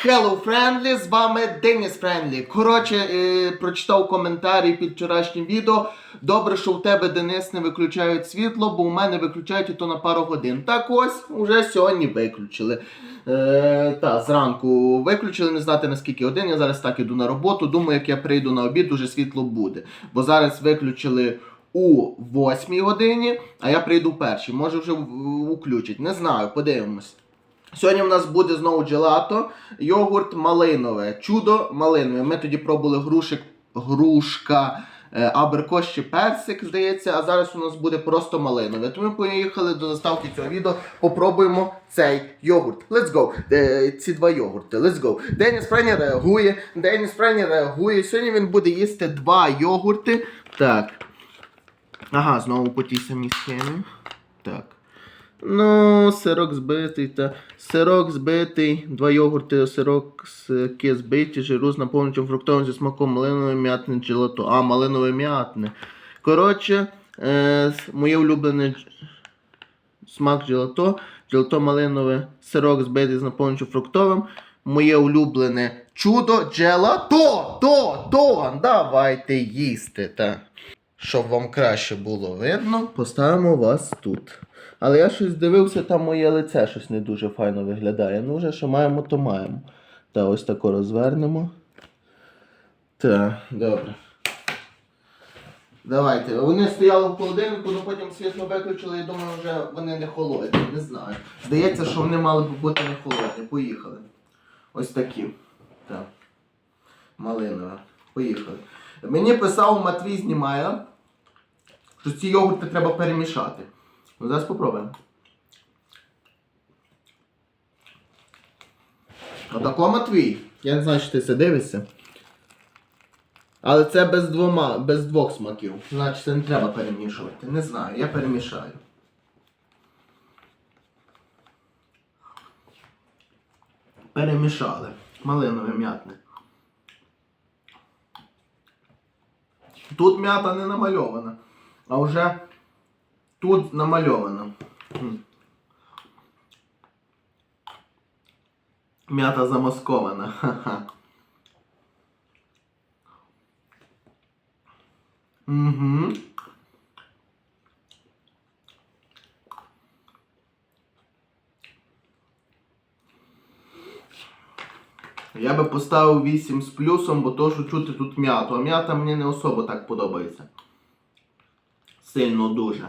Hello Friendly, з вами Деніс Френдлі. Коротше, е, прочитав коментарі під вчорашнім відео. Добре, що у тебе Денис не виключають світло, бо у мене виключають і то на пару годин. Так ось, уже сьогодні виключили. Е, та, зранку виключили, не знати наскільки годин. Я зараз так іду на роботу. Думаю, як я прийду на обід, уже світло буде. Бо зараз виключили у 8 годині, а я прийду в першій. Може вже в- включать. Не знаю, подивимось. Сьогодні в нас буде знову джелато, йогурт малинове, чудо малинове. Ми тоді пробували грушик, грушка, е, абрикос чи персик, здається, а зараз у нас буде просто малинове. Тому ми поїхали до заставки цього відео, попробуємо цей йогурт. Let's go. Ці два йогурти. Let's go. Деніс Френі реагує. Деніс Френі реагує. Сьогодні він буде їсти два йогурти. Так. Ага, знову по тій самій схемі. Так. Ну, сирок збитий та сирок збитий, два йогурти, сирок сирки збиті, жиру з наповнюючим фруктовим зі смаком малинове м'ятне джелато. А, малинове м'ятне. Коротше, е, моє улюблене смак джелато, джелато малинове, сирок збитий з наповнюючим фруктовим. Моє улюблене чудо джелато. То, то, давайте їсти. Та. Щоб вам краще було видно, поставимо вас тут. Але я щось дивився, там моє лице щось не дуже файно виглядає. Ну, вже що маємо, то маємо. Та ось тако розвернемо. Так, добре. Давайте. Вони стояли в холодильнику, але потім світло виключили і думаю, вже вони не холодні. Не знаю. Здається, що вони мали б бути не холодні. Поїхали. Ось такі. Так. Малинове. Поїхали. Мені писав Матвій знімає, що ці йогурти треба перемішати. Ну, зараз спробуємо. Отако Матвій. Я не знаю, що ти це дивишся. Але це без, двома, без двох смаків. Значить це не треба перемішувати. Не знаю, я перемішаю. Перемішали. Малинове м'ятне. Тут м'ята не намальована, а вже тут намальована. М. М'ята замаскована. Угу. Я би поставив 8 з плюсом, бо то, що чути тут м'яту. А м'ята мені не особо так подобається. Сильно дуже.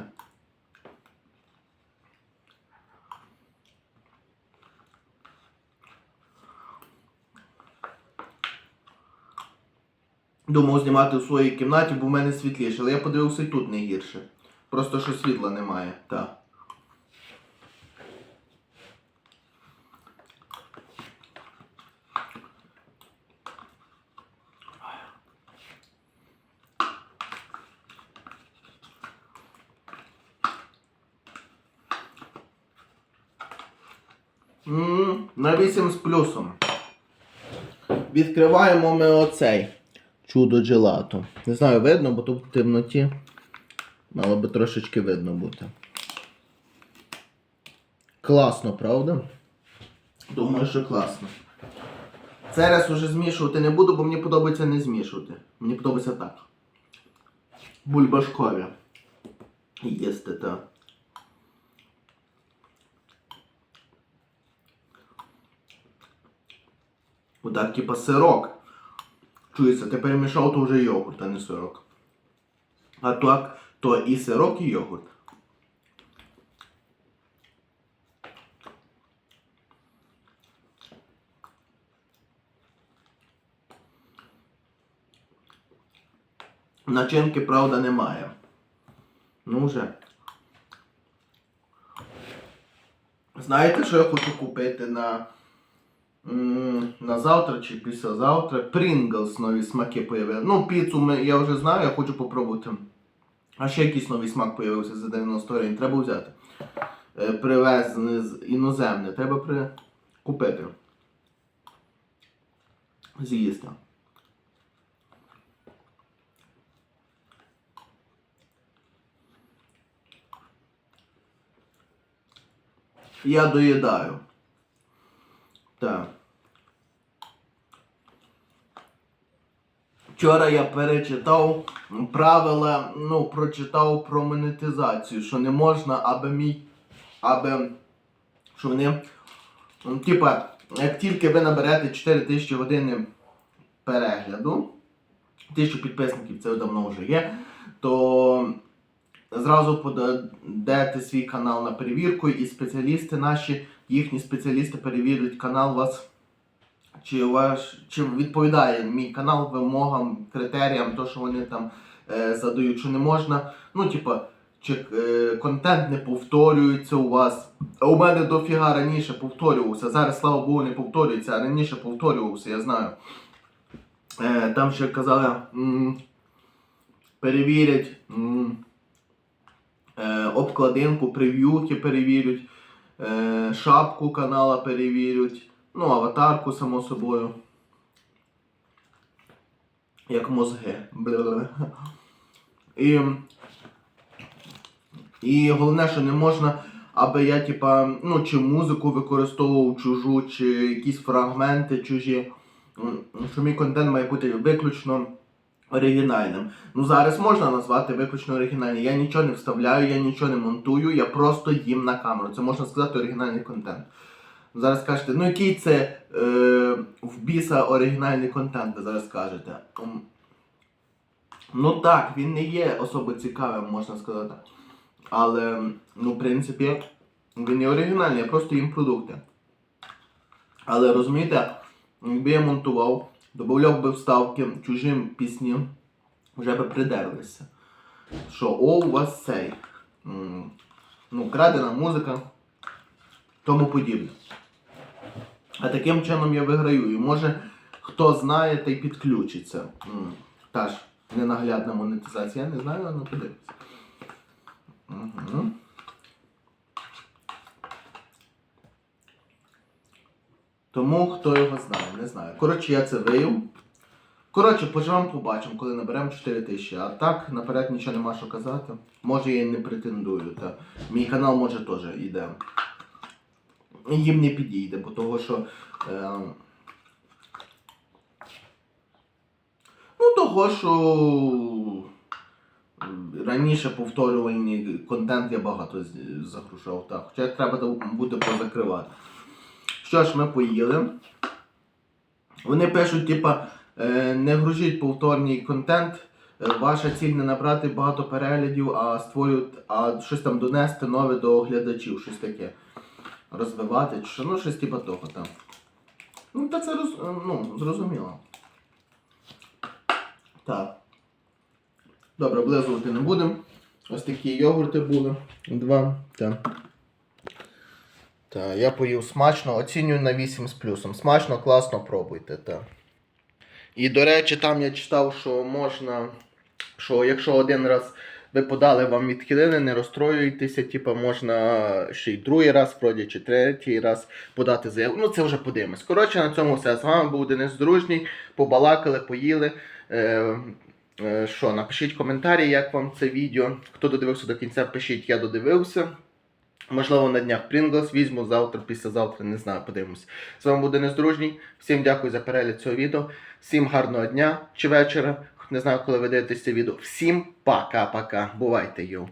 Думав знімати в своїй кімнаті, бо в мене світліше, але я подивився і тут не гірше. Просто що світла немає, так. На 8 з плюсом. Відкриваємо ми оцей чудо джелато. Не знаю, видно, бо тут в темноті мало би трошечки видно бути. Класно, правда? Думаю, що класно. Цей раз уже змішувати не буду, бо мені подобається не змішувати. Мені подобається так. Бульбашкові. Їсти, так. Отак, типа сирок. Чується, ти перемішав, то вже йогурт, а не сирок. А так, то і сирок, і йогурт. Начинки, правда, немає. Ну вже. Знаєте, що я хочу купити на, на завтра чи післязавтра? Pringles нові смаки появилися. Ну, піцу я вже знаю, я хочу попробувати. А ще якийсь новий смак появився за 90 гривень. Треба взяти. Е, з іноземне. Треба при... купити. З'їсти. Я доїдаю. Так. Вчора я перечитав правила, ну, прочитав про монетизацію, що не можна, аби мій, аби що вони. Ну, типа, як тільки ви наберете 4 тисячі годин перегляду, тисячу підписників це давно вже є, то зразу подадете свій канал на перевірку і спеціалісти наші їхні спеціалісти перевірять канал вас. Чи ваш чи відповідає мій канал вимогам, критеріям, то що вони там е, задають, що не можна. Ну, типа, чи е, контент не повторюється у вас. У мене дофіга раніше повторювався. Зараз, слава Богу, не повторюється, а раніше повторювався, я знаю. Е, там ще казали, м, перевірять м, е, обкладинку, прев'юхи перевірять, е, шапку канала перевірять. Ну, аватарку, само собою. Як мозги. Бля-бля. І, і головне, що не можна, аби я, типа, ну, чи музику використовував чужу, чи якісь фрагменти чужі. Що мій контент має бути виключно оригінальним. Ну, зараз можна назвати виключно оригінальним. Я нічого не вставляю, я нічого не монтую, я просто їм на камеру. Це можна сказати оригінальний контент. Зараз скажете, ну який це е, в біса оригінальний контент, ви зараз скажете. Ну так, він не є особо цікавим, можна сказати. Але, ну, в принципі, він не оригінальний, я просто їм продукти. Але розумієте, якби я монтував, додавав би вставки чужим пісням, вже би придерлися. Що о, у вас цей. Ну, крадена музика, тому подібне. А таким чином я виграю. І може хто знає, той підключиться. Та ж ненаглядна монетизація. Я не знаю, але подивимось. Угу. Тому хто його знає, не знаю. Коротше, я це вию. Коротше, поживемо, побачимо, коли наберемо 4 тисячі. А так, наперед нічого нема що казати. Може я і не претендую. Та. Мій канал може теж йде. Їм не підійде, бо того, що. Е, ну, того, що раніше повторювальний контент я багато загружав. Хоча треба буде позакривати. Що ж, ми поїли. Вони пишуть, типа, е, не гружіть повторний контент. Е, Ваша ціль не набрати багато переглядів, а створювати, а щось там донести нове до глядачів, щось таке. Розвивати, чи ну щось типа того там. Ну, та це роз, ну, зрозуміло. Так. Добре, облизувати не будемо. Ось такі йогурти були. Два. Так. Так, я поїв смачно, оцінюю на 8 з плюсом. Смачно, класно, пробуйте. Так. І до речі, там я читав, що можна, що якщо один раз ви подали, вам відхилили, не розстроюйтеся, типу, можна ще й другий раз, вроді, чи третій раз подати заяву. Ну, це вже подивимось. Коротше, на цьому все. З вами був Денис Дружній. Побалакали, поїли. Е, е, що, напишіть коментарі, як вам це відео. Хто додивився до кінця, пишіть, я додивився. Можливо, на днях Pringles візьму завтра, післязавтра, не знаю, подивимось. З вами буде Нездружній. Всім дякую за перегляд цього відео. Всім гарного дня чи вечора. Не знаю, коли ви дивитесь це відео. Всім пока-пока. Бувайте, йоу.